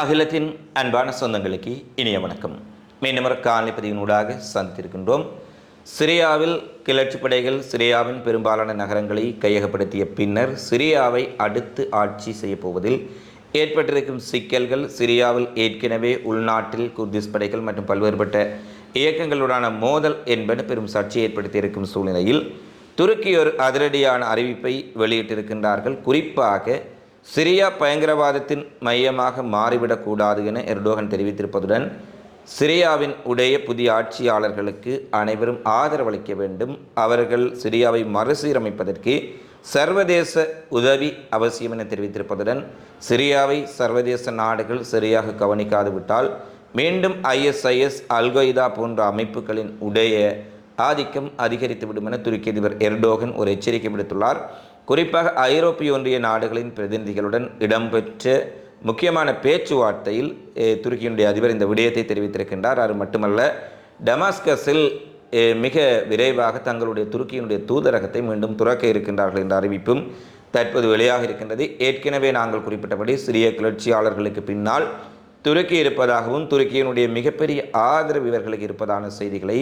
அகிலத்தின் அன்பான சொந்தங்களுக்கு இனிய வணக்கம். மீண்டும் ஒரு காலை பதிவினூடாக சந்தித்திருக்கின்றோம். சிரியாவில் கிளர்ச்சி படைகள் சிரியாவின் பெரும்பாலான நகரங்களை கையகப்படுத்திய பின்னர் சிரியாவை அடுத்து ஆட்சி செய்யப்போவதில் ஏற்பட்டிருக்கும் சிக்கல்கள் சிரியாவில் ஏற்கனவே உள்நாட்டில் குர்திஸ் படைகள் மற்றும் பல்வேறுபட்ட இயக்கங்களுடான மோதல் என்பன பெரும் சர்ச்சை ஏற்படுத்தியிருக்கும் சூழ்நிலையில் துருக்கி ஒரு அதிரடியான அறிவிப்பை வெளியிட்டிருக்கின்றார்கள். குறிப்பாக சிரியா பயங்கரவாதத்தின் மையமாக மாறிவிடக்கூடாது என எர்டோகன் தெரிவித்திருப்பதுடன் சிரியாவின் உடைய புதிய ஆட்சியாளர்களுக்கு அனைவரும் ஆதரவளிக்க வேண்டும். அவர்கள் சிரியாவை மறுசீரமைப்பதற்கு சர்வதேச உதவி அவசியம் என தெரிவித்திருப்பதுடன் சிரியாவை சர்வதேச நாடுகள் சரியாக கவனிக்காது விட்டால் மீண்டும் ஐஎஸ்ஐஎஸ் அல்கொய்தா போன்ற அமைப்புகளின் உடைய ஆதிக்கம் அதிகரித்துவிடும் என துருக்கி அதிபர் எர்டோகன் ஒரு எச்சரிக்கை விடுத்துள்ளார். குறிப்பாக ஐரோப்பிய ஒன்றிய நாடுகளின் பிரதிநிதிகளுடன் இடம்பெற்ற முக்கியமான பேச்சுவார்த்தையில் துருக்கியினுடைய அதிபர் இந்த விடயத்தை தெரிவித்திருக்கின்றார். அது மட்டுமல்ல டமாஸ்கஸில் மிக விரைவாக தங்களுடைய துருக்கியினுடைய தூதரகத்தை மீண்டும் துறக்க இருக்கின்றார்கள் என்ற அறிவிப்பும் தற்போது வெளியாக இருக்கின்றது. ஏற்கனவே நாங்கள் குறிப்பிட்டபடி சிறிய கிளர்ச்சியாளர்களுக்கு பின்னால் துருக்கி இருப்பதாகவும் துருக்கியினுடைய மிகப்பெரிய ஆதரவு இவர்களுக்கு இருப்பதான செய்திகளை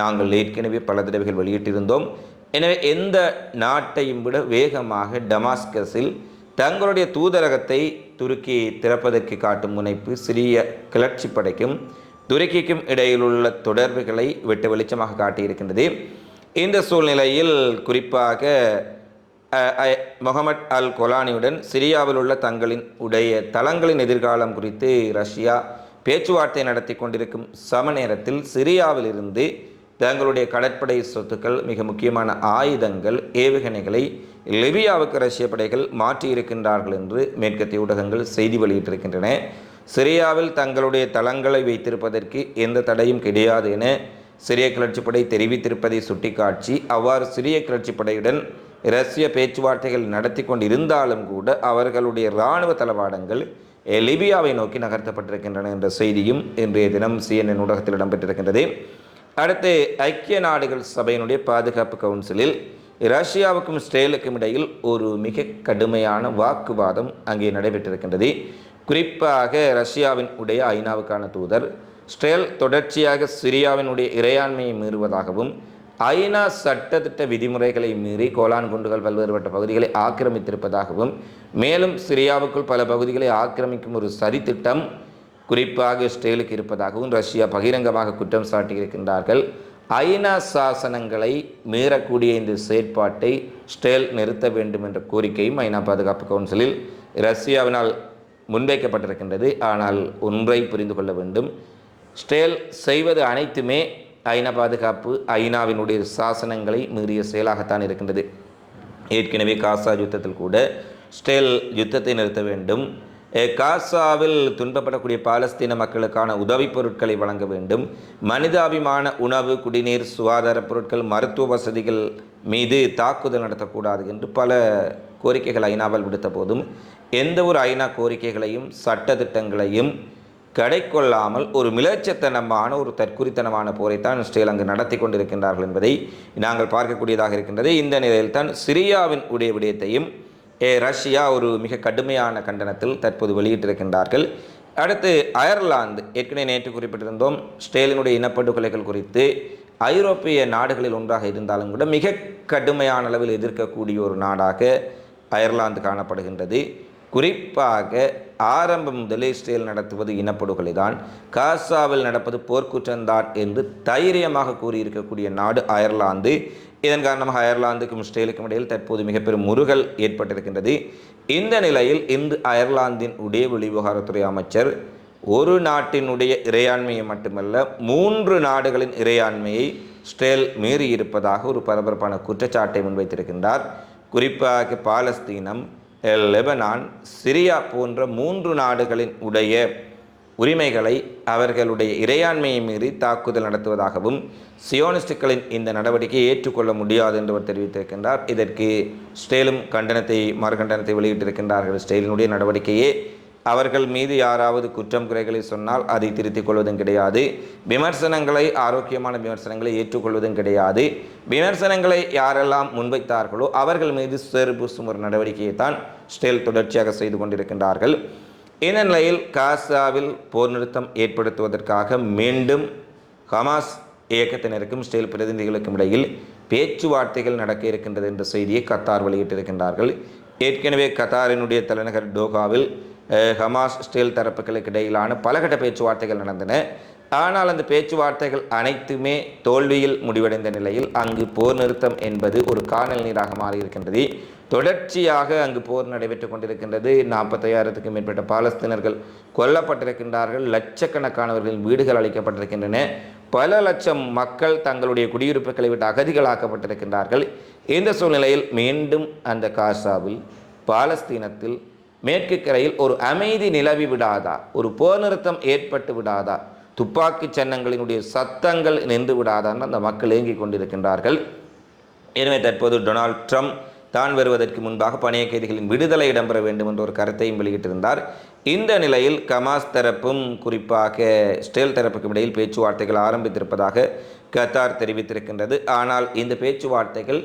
நாங்கள் ஏற்கனவே பல தடவைகள் வெளியிட்டிருந்தோம். எனவே எந்த நாட்டையும் விட வேகமாக டமாஸ்கஸில் தங்களுடைய தூதரகத்தை துருக்கி திறப்பதற்கு காட்டும் முனைப்பு சிறிய கிளர்ச்சி படைக்கும் துருக்கிக்கும் இடையிலுள்ள தொடர்புகளை விட்டு வெளிச்சமாக காட்டியிருக்கின்றது. இந்த சூழ்நிலையில் குறிப்பாக முகமட் அல் கொலானியுடன் சிரியாவில் உள்ள தங்களின் உடைய தளங்களின் எதிர்காலம் குறித்து ரஷ்யா பேச்சுவார்த்தை நடத்தி கொண்டிருக்கும் சம நேரத்தில் சிரியாவிலிருந்து தங்களுடைய கடற்படை சொத்துக்கள் மிக முக்கியமான ஆயுதங்கள் ஏவுகணைகளை லிபியாவுக்கு ரஷ்ய படைகள் மாற்றியிருக்கின்றார்கள் என்று மேற்கத்திய ஊடகங்கள் செய்தி வெளியிட்டிருக்கின்றன. சிரியாவில் தங்களுடைய தளங்களை வைத்திருப்பதற்கு எந்த தடையும் கிடையாது என சிரிய கிளர்ச்சிப்படை தெரிவித்திருப்பதை சுட்டிக்காட்டி அவ்வாறு சிரிய கிளர்ச்சி படையுடன் ரஷ்ய பேச்சுவார்த்தைகள் நடத்தி கொண்டிருந்தாலும் கூட அவர்களுடைய இராணுவ தளவாடங்கள் லிபியாவை நோக்கி நகர்த்தப்பட்டிருக்கின்றன என்ற செய்தியும் இன்றைய தினம் சிஎன்என் ஊடகத்தில் இடம்பெற்றிருக்கின்றது. அடுத்து ஐக்கிய நாடுகள் சபையினுடைய பாதுகாப்பு கவுன்சிலில் ரஷ்யாவுக்கும் இஸ்ரேலுக்கும் இடையில் ஒரு மிக கடுமையான வாக்குவாதம் அங்கே நடைபெற்றிருக்கின்றது. குறிப்பாக ரஷ்யாவின் உடைய ஐநாவுக்கான தூதர் ஸ்ட்ரேல் தொடர்ச்சியாக சிரியாவினுடைய இறையாண்மையை மீறுவதாகவும் ஐநா சட்டத்திட்ட விதிமுறைகளை மீறி கோலான் குண்டுகள் பல்வேறுபட்ட பகுதிகளை ஆக்கிரமித்திருப்பதாகவும் மேலும் சிரியாவுக்குள் பல பகுதிகளை ஆக்கிரமிக்கும் ஒரு சதித்திட்டம் குறிப்பாக இஸ்ரேலுக்கு இருப்பதாகவும் ரஷ்யா பகிரங்கமாக குற்றம் சாட்டியிருக்கின்றார்கள். ஐநா சாசனங்களை மீறக்கூடிய இந்த செயற்பாட்டை ஸ்டேல் நிறுத்த வேண்டும் என்ற கோரிக்கையும் ஐநா பாதுகாப்பு கவுன்சிலில் ரஷ்யாவினால் முன்வைக்கப்பட்டிருக்கின்றது. ஆனால் ஒன்றை புரிந்து கொள்ள வேண்டும். ஸ்டேல் செய்வது அனைத்துமே ஐநா பாதுகாப்பு ஐநாவினுடைய சாசனங்களை மீறிய செயலாகத்தான் இருக்கின்றது. ஏற்கனவே காசா யுத்தத்தில் கூட ஸ்டேல் யுத்தத்தை நிறுத்த வேண்டும். காசாவில் துன்பப்படக்கூடிய பாலஸ்தீன மக்களுக்கான உதவிப் பொருட்களை வழங்க வேண்டும். மனிதாபிமான உணவு குடிநீர் சுகாதார பொருட்கள் மருத்துவ வசதிகள் மீது தாக்குதல் நடத்தக்கூடாது என்று பல கோரிக்கைகள் ஐநாவால் விடுத்த போதும். எந்த ஒரு ஐநா கோரிக்கைகளையும் சட்ட திட்டங்களையும் கடைக்கொள்ளாமல் ஒரு மிளச்சத்தனமான ஒரு தற்குறித்தனமான போரைத்தான் இஸ்ரேல் அங்கு நடத்தி கொண்டிருக்கின்றார்கள் என்பதை நாங்கள் பார்க்கக்கூடியதாக இருக்கின்றது. இந்த நிலையில்தான் சிரியாவின் உடைய விடயத்தையும் ரஷ்யா ஒரு மிக கடுமையான கண்டனத்தில் தற்போது வெளியிட்டிருக்கின்றார்கள். அடுத்து அயர்லாந்து. ஏற்கனவே நேற்று குறிப்பிட்டிருந்தோம் ஸ்டேலினுடைய இனப்படுகொலைகள் குறித்து ஐரோப்பிய நாடுகளில் ஒன்றாக இருந்தாலும் கூட மிக கடுமையான அளவில் எதிர்க்கக்கூடிய ஒரு நாடாக அயர்லாந்து காணப்படுகின்றது. குறிப்பாக ஆரம்பம் முதலே இஸ்ரேல் நடத்துவது இனப்படுகொலை தான் காசாவில் நடப்பது போர்க்குற்றம்தான் என்று தைரியமாக கூறியிருக்கக்கூடிய நாடு அயர்லாந்து. இதன் காரணமாக அயர்லாந்துக்கும் இஸ்ரேலுக்கும் இடையில் தற்போது மிகப்பெரும் முருகல் ஏற்பட்டிருக்கின்றது. இந்த நிலையில் இந்து அயர்லாந்தின் உடைய வெளிவிவகாரத்துறை அமைச்சர் ஒரு நாட்டினுடைய இறையாண்மையை மட்டுமல்ல மூன்று நாடுகளின் இறையாண்மையை ஸ்டேல் மீறி இருப்பதாக ஒரு பரபரப்பான குற்றச்சாட்டை முன்வைத்திருக்கின்றார். குறிப்பாக பாலஸ்தீனம் லெபனான் சிரியா போன்ற மூன்று நாடுகளின் உடைய உரிமைகளை அவர்களுடைய இறையாண்மையை மீறி தாக்குதல் நடத்துவதாகவும் சியோனிஸ்டுகளின் இந்த நடவடிக்கையை ஏற்றுக்கொள்ள முடியாது என்று அவர் தெரிவித்திருக்கின்றார். இதற்கு ஸ்டேலும் கண்டனத்தை மறுகண்டனத்தை வெளியிட்டிருக்கின்றார்கள். ஸ்டேலினுடைய நடவடிக்கையே அவர்கள் மீது யாராவது குற்றம் குறைகளை சொன்னால் அதை திருத்திக் கொள்வதும் கிடையாது. விமர்சனங்களை ஆரோக்கியமான விமர்சனங்களை ஏற்றுக்கொள்வதும் கிடையாது. விமர்சனங்களை யாரெல்லாம் முன்வைத்தார்களோ அவர்கள் மீது சேறு பூசும் ஒரு நடவடிக்கையை தான் ஸ்டேல் தொடர்ச்சியாக செய்து கொண்டிருக்கின்றார்கள். இந்த நிலையில் காசாவில் போர் நிறுத்தம் ஏற்படுத்துவதற்காக மீண்டும் ஹமாஸ் இயக்கத்தினருக்கும் இஸ்ரேல் பிரதிநிதிகளுக்கும் இடையில் பேச்சுவார்த்தைகள் நடக்க இருக்கின்றது என்ற செய்தியை கத்தார் வெளியிட்டிருக்கின்றார்கள். ஏற்கனவே கத்தாரினுடைய தலைநகர் டோகாவில் ஹமாஸ் இஸ்ரேல் தரப்புகளுக்கு இடையிலான பலகட்ட பேச்சுவார்த்தைகள் நடந்தன. ஆனால் அந்த பேச்சுவார்த்தைகள் அனைத்துமே தோல்வியில் முடிவடைந்த நிலையில் அங்கு போர் நிறுத்தம் என்பது ஒரு காணல் நீராக மாறியிருக்கின்றது. தொடர்ச்சியாக அங்கு போர் நடைபெற்றுக் கொண்டிருக்கின்றது. நாற்பத்தையாயிரத்துக்கும் மேற்பட்ட பாலஸ்தீனர்கள் கொல்லப்பட்டிருக்கின்றார்கள். லட்சக்கணக்கானவர்களின் வீடுகள் அளிக்கப்பட்டிருக்கின்றன பல லட்சம் மக்கள் தங்களுடைய குடியிருப்புகளை விட்டு அகதிகளாக்கப்பட்டிருக்கின்றார்கள். இந்த சூழ்நிலையில் மீண்டும் அந்த காசாவில் பாலஸ்தீனத்தில் மேற்கு கரையில் ஒரு அமைதி நிலவி விடாதா? ஒரு போர் நிறுத்தம் ஏற்பட்டு விடாதா? துப்பாக்கி சின்னங்களினுடைய சத்தங்கள் நின்று விடாதான் அந்த மக்கள் ஏங்கிக் கொண்டிருக்கின்றார்கள். எனவே தற்போது டொனால்ட் ட்ரம்ப் தான் வருவதற்கு முன்பாக பணைய கைதிகளின் விடுதலை இடம்பெற வேண்டும் என்ற ஒரு கருத்தையும் வெளியிட்டிருந்தார். இந்த நிலையில் கமாஸ் தரப்பும் குறிப்பாக ஸ்டேல் தரப்புக்கும் இடையில் பேச்சுவார்த்தைகள் ஆரம்பித்திருப்பதாக கத்தார் தெரிவித்திருக்கின்றது. ஆனால் இந்த பேச்சுவார்த்தைகள்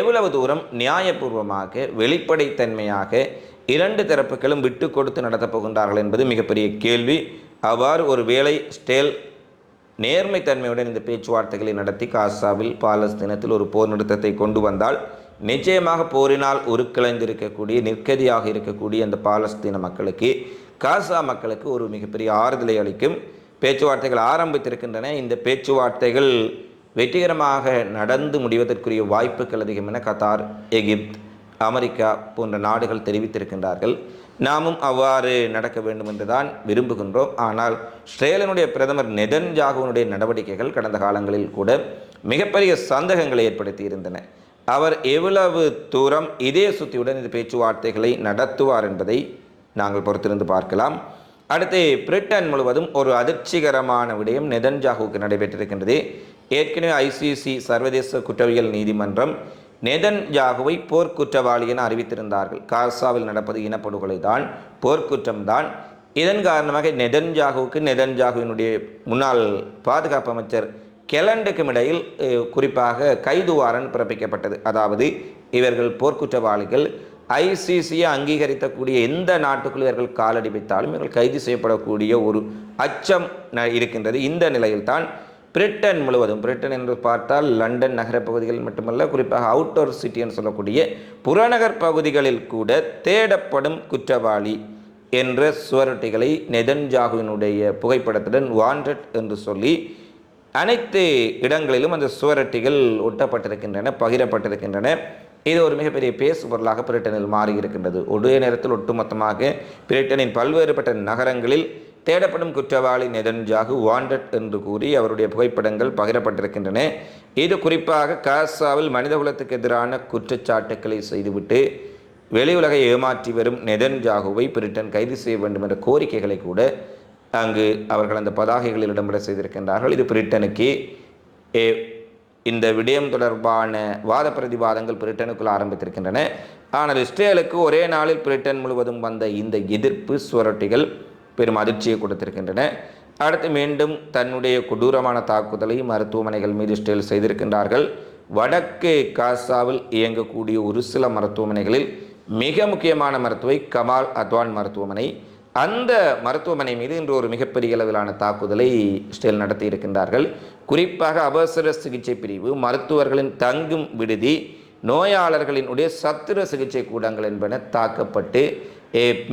எவ்வளவு தூரம் நியாயபூர்வமாக வெளிப்படைத்தன்மையாக இரண்டு தரப்புகளும் விட்டு கொடுத்து நடத்தப் போகின்றார்கள் என்பது மிகப்பெரிய கேள்வி. அவ்வாறு ஒரு வேளை ஸ்டேல் நேர்மைத்தன்மையுடன் இந்த பேச்சுவார்த்தைகளை நடத்தி காசாவில் பாலஸ்தீனத்தில் ஒரு போர் நிறுத்தத்தை கொண்டு வந்தால் நிச்சயமாக போரினால் உருக்கிழந்திருக்கக்கூடிய நிற்கதியாக இருக்கக்கூடிய அந்த பாலஸ்தீன மக்களுக்கு காசா மக்களுக்கு ஒரு மிகப்பெரிய ஆறுதலை அளிக்கும். பேச்சுவார்த்தைகள் ஆரம்பித்திருக்கின்றன. இந்த பேச்சுவார்த்தைகள் வெற்றிகரமாக நடந்து முடிவதற்குரிய வாய்ப்புகள் அதிகம் என கத்தார் எகிப்த் அமெரிக்கா போன்ற நாடுகள் தெரிவித்திருக்கின்றார்கள். நாமும் அவ்வாறு நடக்க வேண்டும் என்றுதான் விரும்புகின்றோம். ஆனால் ஸ்ரேலனுடைய பிரதமர் நெதன்ஜாகுவனுடைய நடவடிக்கைகள் கடந்த காலங்களில் கூட மிகப்பெரிய சந்தேகங்களை ஏற்படுத்தி இருந்தன அவர் எவ்வளவு தூரம் இதே சுத்தியுடன் இந்த பேச்சுவார்த்தைகளை நடத்துவார் என்பதை நாங்கள் பொறுத்திருந்து பார்க்கலாம். அடுத்து பிரிட்டன் முழுவதும் ஒரு அதிர்ச்சிகரமான விடயம் நெதன்ஜாகுவுக்கு நடைபெற்றிருக்கின்றது. ஏற்கனவே ஐசிசி சர்வதேச குற்றவியல் நீதிமன்றம் நெதன்ஜாகுவை போர்க்குற்றவாளி என அறிவித்திருந்தார்கள். காசாவில் நடப்பது இனப்படுகொலை தான் போர்க்குற்றம்தான் இதன் காரணமாக நெதன்ஜாகுவுக்கு நெதன்ஜாகுவினுடைய முன்னாள் பாதுகாப்பு அமைச்சர் கெலண்டுக்கும் இடையில் குறிப்பாக கைது வாரன் பிறப்பிக்கப்பட்டது. அதாவது இவர்கள் போர்க்குற்றவாளிகள் ஐசிசியை அங்கீகரிக்கக்கூடிய எந்த நாட்டுக்குள் இவர்கள் காலடி வைத்தாலும் இவர்கள் கைது செய்யப்படக்கூடிய ஒரு அச்சம் இருக்கின்றது. இந்த நிலையில்தான் பிரிட்டன் முழுவதும் பிரிட்டன் என்று பார்த்தால் லண்டன் நகர பகுதிகள் மட்டுமல்ல குறிப்பாக அவுட்டோர் சிட்டி என்று சொல்லக்கூடிய புறநகர் பகுதிகளில் கூட தேடப்படும் குற்றவாளி என்ற சுவரொட்டிகளை நெதன்ஜாகுவினுடைய புகைப்படத்துடன் வாண்டட் என்று சொல்லி அனைத்து இடங்களிலும் அந்த சுவரொட்டிகள் ஒட்டப்பட்டிருக்கின்றன பகிரப்பட்டிருக்கின்றன. இது ஒரு மிகப்பெரிய பேசு பொருளாக பிரிட்டனில் மாறியிருக்கின்றது. ஒரே நேரத்தில் ஒட்டுமொத்தமாக பிரிட்டனின் பல்வேறுபட்ட நகரங்களில் தேடப்படும் குற்றவாளி நெதன்ஜாகு வாண்டட் என்று கூறி அவருடைய புகைப்படங்கள் பகிரப்பட்டிருக்கின்றன. இது குறிப்பாக காசாவில் மனிதகுலத்துக்கு எதிரான குற்றச்சாட்டுக்களை செய்துவிட்டு வெளி உலகை ஏமாற்றி வரும் நெதன்ஜாகுவை பிரிட்டன் கைது செய்ய வேண்டும் என்ற கோரிக்கைகளை கூட அங்கு அவர்கள் அந்த பதாகைகளில் இடம்பெற செய்திருக்கின்றார்கள். இது பிரிட்டனுக்கு ஏ, இந்த விடயம் தொடர்பான வாத பிரதிவாதங்கள் பிரிட்டனுக்குள் ஆரம்பித்திருக்கின்றன. ஆனால் இஸ்ரேலுக்கு ஒரே நாளில் பிரிட்டன் முழுவதும் வந்த இந்த எதிர்ப்பு சுவரொட்டிகள் பெரும் அதிர்ச்சியை கொடுத்திருக்கின்றன. அடுத்து மீண்டும் தன்னுடைய கொடூரமான தாக்குதலை மருத்துவமனைகள் மீது ஸ்டேல் செய்திருக்கின்றார்கள். வடக்கு காசாவில் இயங்கக்கூடிய ஒரு சில மருத்துவமனைகளில் மிக முக்கியமான மருத்துவை கமால் அத்வான் மருத்துவமனை. அந்த மருத்துவமனை மீது இன்று ஒரு மிகப்பெரிய அளவிலான தாக்குதலை ஸ்டெல் நடத்தி இருக்கின்றார்கள் குறிப்பாக அவசர சிகிச்சை பிரிவு மருத்துவர்களின் தங்கும் விடுதி நோயாளர்களினுடைய சத்திர சிகிச்சை கூடங்கள் என்பன தாக்கப்பட்டு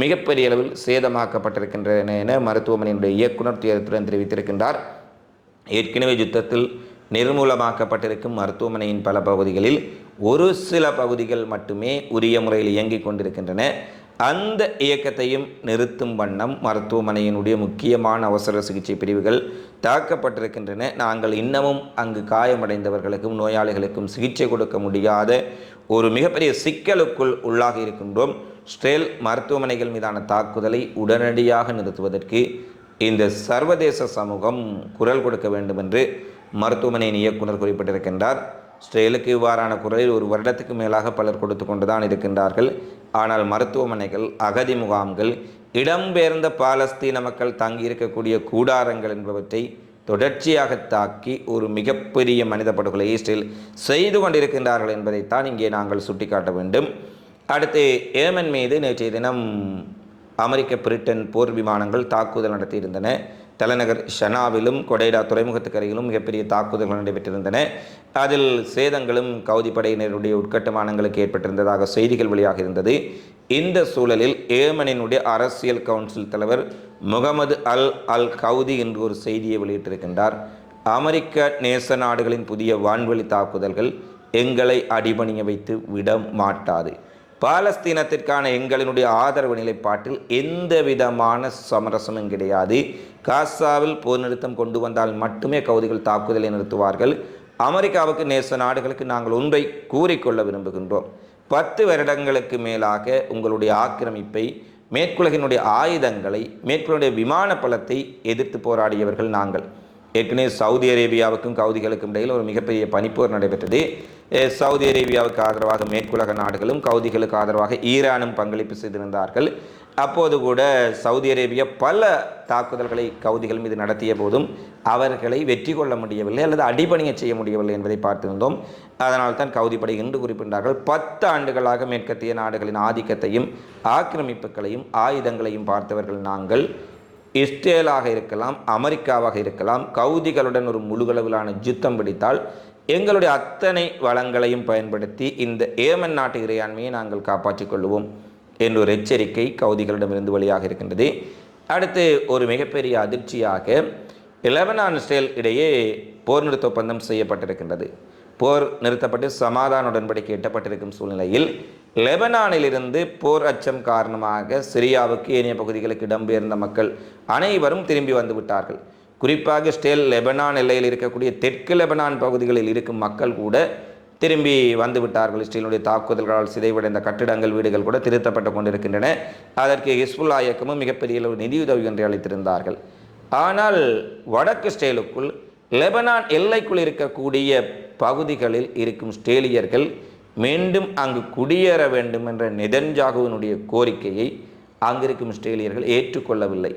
மிகப்பெரிய அளவில் சேதமாக்கப்பட்டிருக்கின்றன என மருத்துவமனையினுடைய இயக்குனர் துயரத்துடன் தெரிவித்திருக்கின்றார். ஏற்கனவே யுத்தத்தில் நிர்மூலமாக்கப்பட்டிருக்கும் மருத்துவமனையின் பல பகுதிகளில் ஒரு சில பகுதிகள் மட்டுமே உரிய முறையில் இயங்கிக் கொண்டிருக்கின்றன. அந்த இயக்கத்தையும் நிறுத்தும் வண்ணம் மருத்துவமனையினுடைய முக்கியமான அவசர சிகிச்சை பிரிவுகள் தாக்கப்பட்டிருக்கின்றன. நாங்கள் இன்னமும் அங்கு காயமடைந்தவர்களுக்கும் நோயாளிகளுக்கும் சிகிச்சை கொடுக்க முடியாத ஒரு மிகப்பெரிய சிக்கலுக்குள் உள்ளாகி இருக்கின்றோம். ஸ்ட்ரேல் மருத்துவமனைகள் மீதான தாக்குதலை உடனடியாக நிறுத்துவதற்கு இந்த சர்வதேச சமூகம் குரல் கொடுக்க வேண்டும் என்று மருத்துவமனையின் இயக்குனர் குறிப்பிட்டிருக்கின்றார். ஸ்ட்ரேலுக்கு இவ்வாறான குரலில் ஒரு வருடத்துக்கு மேலாக பலர் கொடுத்து கொண்டுதான் இருக்கின்றார்கள். ஆனால் மருத்துவமனைகள் அகதி முகாம்கள் இடம்பெயர்ந்த பாலஸ்தீன மக்கள் தங்கியிருக்கக்கூடிய கூடாரங்கள் என்பவற்றை தொடர்ச்சியாக தாக்கி ஒரு மிகப்பெரிய மனித படுகொலை இஸ்ரேல் செய்து கொண்டிருக்கின்றார்கள் என்பதைத்தான் இங்கே நாங்கள் சுட்டிக்காட்ட வேண்டும். அடுத்து ஏமன் மீது நேற்றைய தினம் அமெரிக்க பிரிட்டன் போர் விமானங்கள் தாக்குதல் நடத்தியிருந்தன. தலைநகர் ஷனாவிலும் கொடைடா துறைமுகத்துக்கு அருகிலும் மிகப்பெரிய தாக்குதல்கள் நடைபெற்றிருந்தன. அதில் சேதங்களும் கவுதிப்படையினருடைய உட்கட்டுமானங்களுக்கு ஏற்பட்டிருந்ததாக செய்திகள் வெளியாக இருந்தது. இந்த சூழலில் ஏமனினுடைய அரசியல் கவுன்சில் தலைவர் முகமது அல் அல் கவுதி என்று ஒரு செய்தியை வெளியிட்டிருக்கின்றார். அமெரிக்க நேச நாடுகளின் புதிய வான்வெளி தாக்குதல்கள் எங்களை அடிபணிய வைத்து விட மாட்டாது. பாலஸ்தீனத்திற்கான எங்களினுடைய ஆதரவு நிலைப்பாட்டில் எந்த விதமான சமரசமும் கிடையாது. காசாவில் போர் நிறுத்தம் கொண்டு வந்தால் மட்டுமே கவுதிகள் தாக்குதலை நிறுத்துவார்கள். அமெரிக்காவுக்கு நேச நாடுகளுக்கு நாங்கள் ஒன்றை கூறிக்கொள்ள விரும்புகின்றோம். பத்து வருடங்களுக்கு மேலாக உங்களுடைய ஆக்கிரமிப்பை மேற்குலகினுடைய ஆயுதங்களை மேற்குலகுடைய விமான பலத்தை எதிர்த்து போராடியவர்கள் நாங்கள். ஏற்கனவே சவுதி அரேபியாவுக்கும் கவுதிகளுக்கும் இடையில் ஒரு மிகப்பெரிய பனிப்போர் நடைபெற்றது. சவுதி அரேபியாவுக்கு ஆதரவாக மேற்குலக நாடுகளும் கவுதிகளுக்கு ஆதரவாக ஈரானும் பங்களிப்பு செய்திருந்தார்கள். அப்போது கூட சவுதி அரேபியா பல தாக்குதல்களை கவுதிகள் மீது நடத்திய போதும் அவர்களை வெற்றி கொள்ள முடியவில்லை அல்லது அடிபணிய செய்ய முடியவில்லை என்பதை பார்த்திருந்தோம். அதனால் தான் கவுதி படை என்று குறிப்பிட்டார்கள். பத்து ஆண்டுகளாக மேற்கத்திய நாடுகளின் ஆதிக்கத்தையும் ஆக்கிரமிப்புகளையும் ஆயுதங்களையும் பார்த்தவர்கள் நாங்கள். இஸ்ரேலாக இருக்கலாம் அமெரிக்காவாக இருக்கலாம் கவுதிகளுடன் ஒரு முழுகளவிலான யுத்தம் பிடித்தால் எங்களுடைய அத்தனை வளங்களையும் பயன்படுத்தி இந்த ஏமன் நாட்டு இறையாண்மையை நாங்கள் காப்பாற்றிக் கொள்வோம் என்ற ஒரு எச்சரிக்கை கவுதிகளிடமிருந்து வெளியாக இருக்கின்றது. அடுத்து ஒரு மிகப்பெரிய அதிர்ச்சியாக லெபனான் இஸ்ரேல் இடையே போர் நிறுத்த ஒப்பந்தம் செய்யப்பட்டிருக்கின்றது. போர் நிறுத்தப்பட்டு சமாதான உடன்படிக்கை எட்டப்பட்டிருக்கும் சூழ்நிலையில் லெபனானிலிருந்து போர் அச்சம் காரணமாக சிரியாவுக்கு ஏனைய பகுதிகளுக்கு இடம்பெயர்ந்த மக்கள் அனைவரும் திரும்பி வந்து விட்டார்கள். குறிப்பாக ஸ்டேல் லெபனான் எல்லையில் இருக்கக்கூடிய தெற்கு லெபனான் பகுதிகளில் இருக்கும் மக்கள் கூட திரும்பி வந்துவிட்டார்கள். இஸ்ரேலுடைய தாக்குதல்களால் சிதைவடைந்த கட்டிடங்கள் வீடுகள் கூட திருத்தப்பட்டு கொண்டிருக்கின்றன. அதற்கு ஹிஸ்புல்லா இயக்கமும் மிகப்பெரிய அளவு நிதியுதவி என்று அளித்திருந்தார்கள். ஆனால் வடக்கு ஸ்டேலுக்குள் லெபனான் எல்லைக்குள் இருக்கக்கூடிய பகுதிகளில் இருக்கும் ஸ்டேலியர்கள் மீண்டும் அங்கு குடியேற வேண்டும் என்ற நெதன்ஜாகுவினுடைய கோரிக்கையை அங்கிருக்கும் ஸ்டேலியர்கள் ஏற்றுக்கொள்ளவில்லை.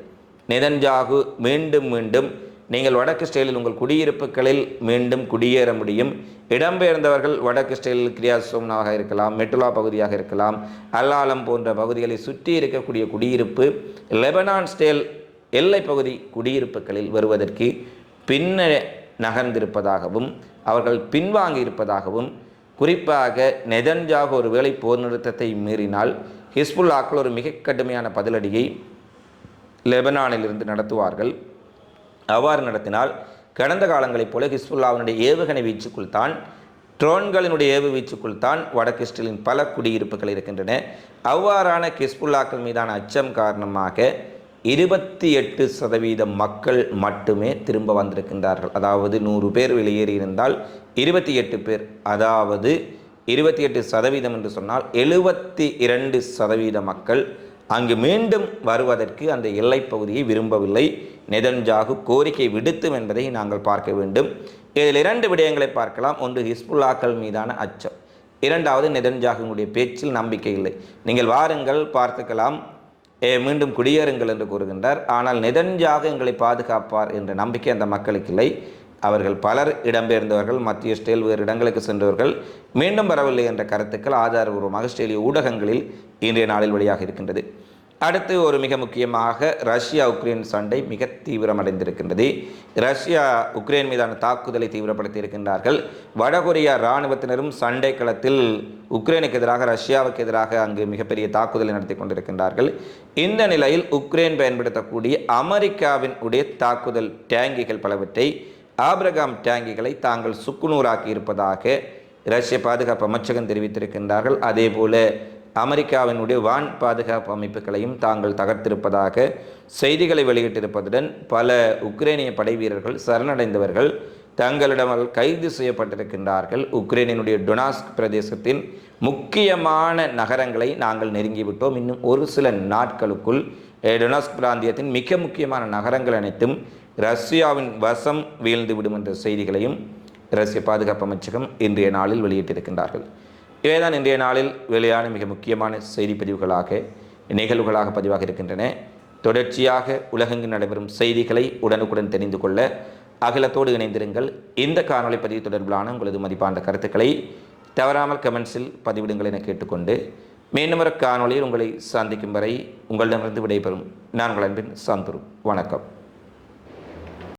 நெதன்ஜாகு மீண்டும் மீண்டும் நீங்கள் வடக்கு ஸ்டைலில் உங்கள் குடியிருப்புகளில் மீண்டும் குடியேற முடியும். இடம்பெயர்ந்தவர்கள் வடக்கு ஸ்டைலில் கிரியாசோம்னாக இருக்கலாம் மெட்டுலா பகுதியாக இருக்கலாம் அல்லாலம் போன்ற பகுதிகளை சுற்றி இருக்கக்கூடிய குடியிருப்பு லெபனான் ஸ்டைல் எல்லை பகுதி குடியிருப்புகளில் வருவதற்கு பின்ன நகர்ந்திருப்பதாகவும் அவர்கள் பின்வாங்கி இருப்பதாகவும் குறிப்பாக நெதன்ஜாக ஒருவேளை போர் நிறுத்தத்தை மீறினால் ஹிஸ்புல்லாக்கள் ஒரு மிக கடுமையான பதிலடியை லெபனானிலிருந்து நடத்துவார்கள். அவ்வாறு நடத்தினால் கடந்த காலங்களைப் போல ஹிஸ்புல்லாவினுடைய ஏவுகணை வீச்சுக்குள் தான் ட்ரோன்களினுடைய ஏவு வீச்சுக்குள் தான் வடக்கு இஸ்ரேலின் பல குடியிருப்புகள் இருக்கின்றன. அவ்வாறான ஹிஸ்புல்லாக்கள் மீதான அச்சம் காரணமாக இருபத்தி எட்டு சதவீதம் மக்கள் மட்டுமே திரும்ப வந்திருக்கின்றார்கள். அதாவது நூறு பேர் வெளியேறியிருந்தால் இருபத்தி எட்டு பேர் அதாவது இருபத்தி எட்டு சதவீதம் என்று சொன்னால் எழுபத்தி இரண்டு சதவீத மக்கள் அங்கு மீண்டும் வருவதற்கு அந்த எல்லைப் பகுதியை விரும்பவில்லை. நெதன்ஜாகு கோரிக்கை விடுத்தும் என்பதை நாங்கள் பார்க்க வேண்டும். இதில் இரண்டு விடயங்களை பார்க்கலாம். ஒன்று ஹிஸ்புல்லாக்கள் மீதான அச்சம். இரண்டாவது நெதன்ஜாகுனுடைய பேச்சில் நம்பிக்கை இல்லை. நீங்கள் வாருங்கள் பார்த்துக்கலாம். மீண்டும் குடியேறுங்கள் என்று கூறுகின்றார். ஆனால் நெதன்ஜாக எங்களை பாதுகாப்பார் என்ற நம்பிக்கை அந்த மக்களுக்கு இல்லை. அவர்கள் பலர் இடம்பெயர்ந்தவர்கள் மத்திய ஸ்டேல் வேறு இடங்களுக்கு சென்றவர்கள் மீண்டும் வரவில்லை என்ற கருத்துக்கள் ஆதாரபூர்வமாக ஸ்டேலிய ஊடகங்களில் இன்றைய நாளில் வெளியாக இருக்கின்றது. அடுத்து ஒரு மிக முக்கியமாக ரஷ்யா உக்ரைன் சண்டை மிக தீவிரமடைந்திருக்கின்றது. ரஷ்யா உக்ரைன் மீதான தாக்குதலை தீவிரப்படுத்தி இருக்கின்றார்கள். வடகொரியா இராணுவத்தினரும் சண்டை களத்தில் உக்ரைனுக்கு எதிராக ரஷ்யாவுக்கு எதிராக அங்கு மிகப்பெரிய தாக்குதலை நடத்தி கொண்டிருக்கின்றார்கள். இந்த நிலையில் உக்ரைன் பயன்படுத்தக்கூடிய அமெரிக்காவின் உடைய தாக்குதல் டேங்கிகள் பலவற்றை ஆப்ரகாம் டேங்கிகளை தாங்கள் சுக்குநூறாக்கி இருப்பதாக ரஷ்ய பாதுகாப்பு அமைச்சகம் தெரிவித்திருக்கின்றார்கள். அதேபோல அமெரிக்காவினுடைய வான் பாதுகாப்பு அமைப்புகளையும் தாங்கள் தகர்த்திருப்பதாக செய்திகளை வெளியிட்டிருப்பதுடன் பல உக்ரைனிய படை வீரர்கள் சரணடைந்தவர்கள் தங்களிடம் கைது செய்யப்பட்டிருக்கின்றார்கள். உக்ரைனினுடைய டொனாஸ்க் பிரதேசத்தின் முக்கியமான நகரங்களை நாங்கள் நெருங்கிவிட்டோம். இன்னும் ஒரு சில நாட்களுக்குள் டொனாஸ்க் பிராந்தியத்தின் மிக முக்கியமான நகரங்கள் அனைத்தும் ரஷ்யாவின் வசம் வீழ்ந்துவிடும் என்ற செய்திகளையும் ரஷ்ய பாதுகாப்பு அமைச்சகம் இன்றைய நாளில் வெளியிட்டிருக்கின்றார்கள். இவைதான் இன்றைய நாளில் வெளியான மிக முக்கியமான செய்தி பதிவுகளாக நிகழ்வுகளாக பதிவாக இருக்கின்றன. தொடர்ச்சியாக உலகெங்கு நடைபெறும் செய்திகளை உடனுக்குடன் தெரிந்து கொள்ள அகிலத்தோடு இணைந்திருங்கள். இந்த காணொலி பதிவு தொடர்பிலான உங்களது மதிப்பான கருத்துக்களை தவறாமல் கமெண்ட்ஸில் பதிவிடுங்கள் என கேட்டுக்கொண்டு மீண்டும் ஒரு காணொளியில் உங்களை சந்திக்கும் வரை உங்களிடமிருந்து விடைபெறும். நான் உங்கள் அன்பின் சந்துரு. வணக்கம்.